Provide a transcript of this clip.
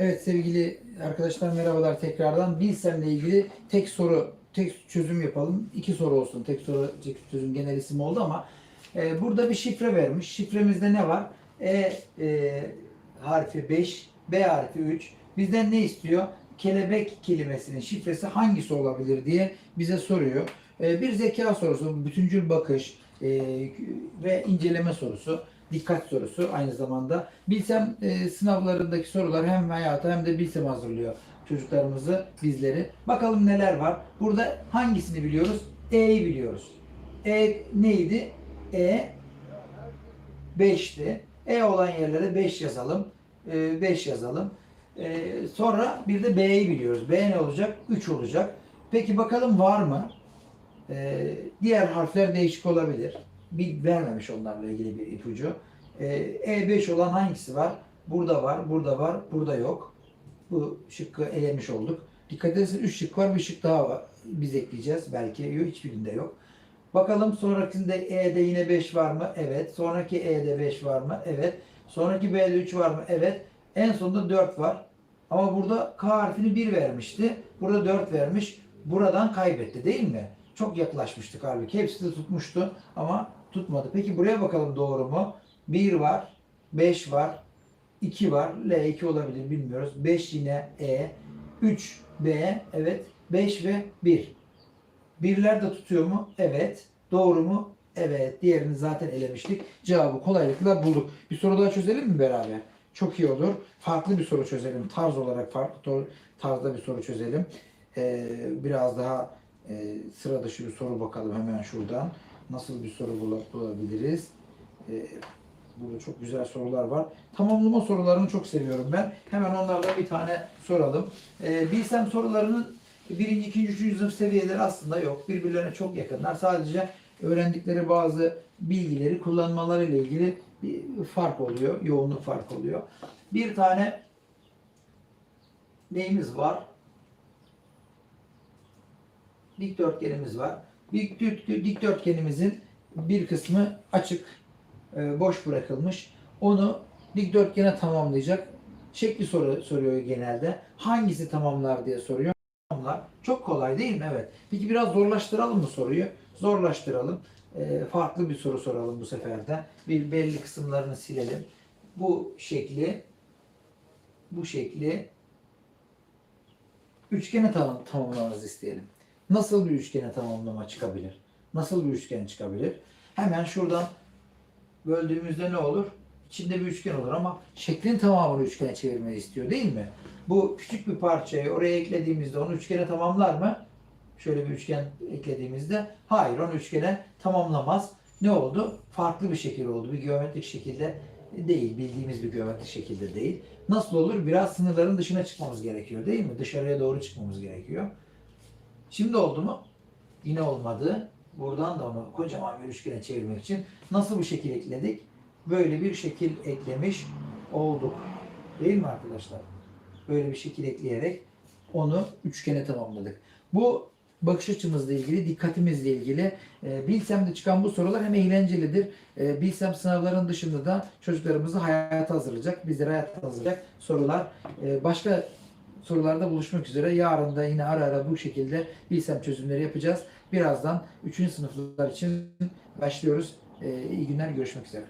Evet sevgili arkadaşlar merhabalar tekrardan. Bilsem'le ilgili tek soru, tek çözüm yapalım. İki soru olsun. Tek soru, tek çözüm genel isim oldu ama e, burada bir şifre vermiş. Şifremizde ne var? E, e harfi 5, B harfi 3. Bizden ne istiyor? Kelebek kelimesinin şifresi hangisi olabilir diye bize soruyor. E, bir zeka sorusu, bütüncül bakış e, ve inceleme sorusu dikkat sorusu aynı zamanda. Bilsem e, sınavlarındaki sorular hem hayata hem de Bilsem hazırlıyor çocuklarımızı, bizleri. Bakalım neler var. Burada hangisini biliyoruz? E'yi biliyoruz. E neydi? E 5'ti. E olan yerlere 5 yazalım. 5 yazalım. E, sonra bir de B'yi biliyoruz. B ne olacak? 3 olacak. Peki bakalım var mı? E, diğer harfler değişik olabilir. Bir vermemiş onlarla ilgili bir ipucu. E, E5 olan hangisi var? Burada var, burada var, burada yok. Bu şıkkı elemiş olduk. Dikkat ederseniz 3 şık var, bir şık daha var. Biz ekleyeceğiz. Belki yok, hiçbirinde yok. Bakalım sonrakinde E'de yine 5 var mı? Evet. Sonraki E'de 5 var mı? Evet. Sonraki B'de 3 var mı? Evet. En sonunda 4 var. Ama burada K harfini 1 vermişti. Burada 4 vermiş. Buradan kaybetti değil mi? Çok yaklaşmıştık halbuki. Hepsi de tutmuştu ama tutmadı. Peki buraya bakalım doğru mu? 1 var, 5 var, 2 var. L2 olabilir bilmiyoruz. 5 yine E, 3 B, evet. 5 ve 1. Birler de tutuyor mu? Evet. Doğru mu? Evet. Diğerini zaten elemiştik. Cevabı kolaylıkla bulduk. Bir soru daha çözelim mi beraber? Çok iyi olur. Farklı bir soru çözelim. Tarz olarak farklı tarzda bir soru çözelim. Ee, biraz daha e, sıra dışı bir soru bakalım hemen şuradan. Nasıl bir soru bulabiliriz? Ee, burada çok güzel sorular var. Tamamlama sorularını çok seviyorum ben. Hemen onlardan bir tane soralım. Ee, bilsem sorularının birinci, ikinci, üçüncü sınıf seviyeleri aslında yok. Birbirlerine çok yakınlar. Sadece öğrendikleri bazı bilgileri kullanmaları ile ilgili bir fark oluyor. Yoğunluk fark oluyor. Bir tane neyimiz var? Dikdörtgenimiz var. Dikdörtgenimizin bir kısmı açık, e, boş bırakılmış. Onu dikdörtgene tamamlayacak. Şekli soru soruyor genelde. Hangisi tamamlar diye soruyor. Tamamlar. Çok kolay değil mi? Evet. Peki biraz zorlaştıralım mı soruyu? Zorlaştıralım. E, farklı bir soru soralım bu sefer de. Bir belli kısımlarını silelim. Bu şekli bu şekli üçgene tamam, tamamlamanızı isteyelim. Nasıl bir üçgene tamamlama çıkabilir? Nasıl bir üçgen çıkabilir? Hemen şuradan böldüğümüzde ne olur? İçinde bir üçgen olur ama şeklin tamamını üçgene çevirmeyi istiyor değil mi? Bu küçük bir parçayı oraya eklediğimizde onu üçgene tamamlar mı? Şöyle bir üçgen eklediğimizde hayır onu üçgene tamamlamaz. Ne oldu? Farklı bir şekil oldu. Bir geometrik şekilde değil. Bildiğimiz bir geometrik şekilde değil. Nasıl olur? Biraz sınırların dışına çıkmamız gerekiyor değil mi? Dışarıya doğru çıkmamız gerekiyor. Şimdi oldu mu? Yine olmadı. Buradan da onu kocaman bir üçgene çevirmek için nasıl bir şekil ekledik? Böyle bir şekil eklemiş olduk. Değil mi arkadaşlar? Böyle bir şekil ekleyerek onu üçgene tamamladık. Bu bakış açımızla ilgili, dikkatimizle ilgili e, Bilsem'de çıkan bu sorular hem eğlencelidir. E, Bilsem sınavların dışında da çocuklarımızı hayata hazırlayacak, bizleri hayata hazırlayacak sorular. E, başka sorularda buluşmak üzere. Yarın da yine ara ara bu şekilde Bilsem çözümleri yapacağız. Birazdan 3. sınıflar için başlıyoruz. E, iyi günler, görüşmek üzere.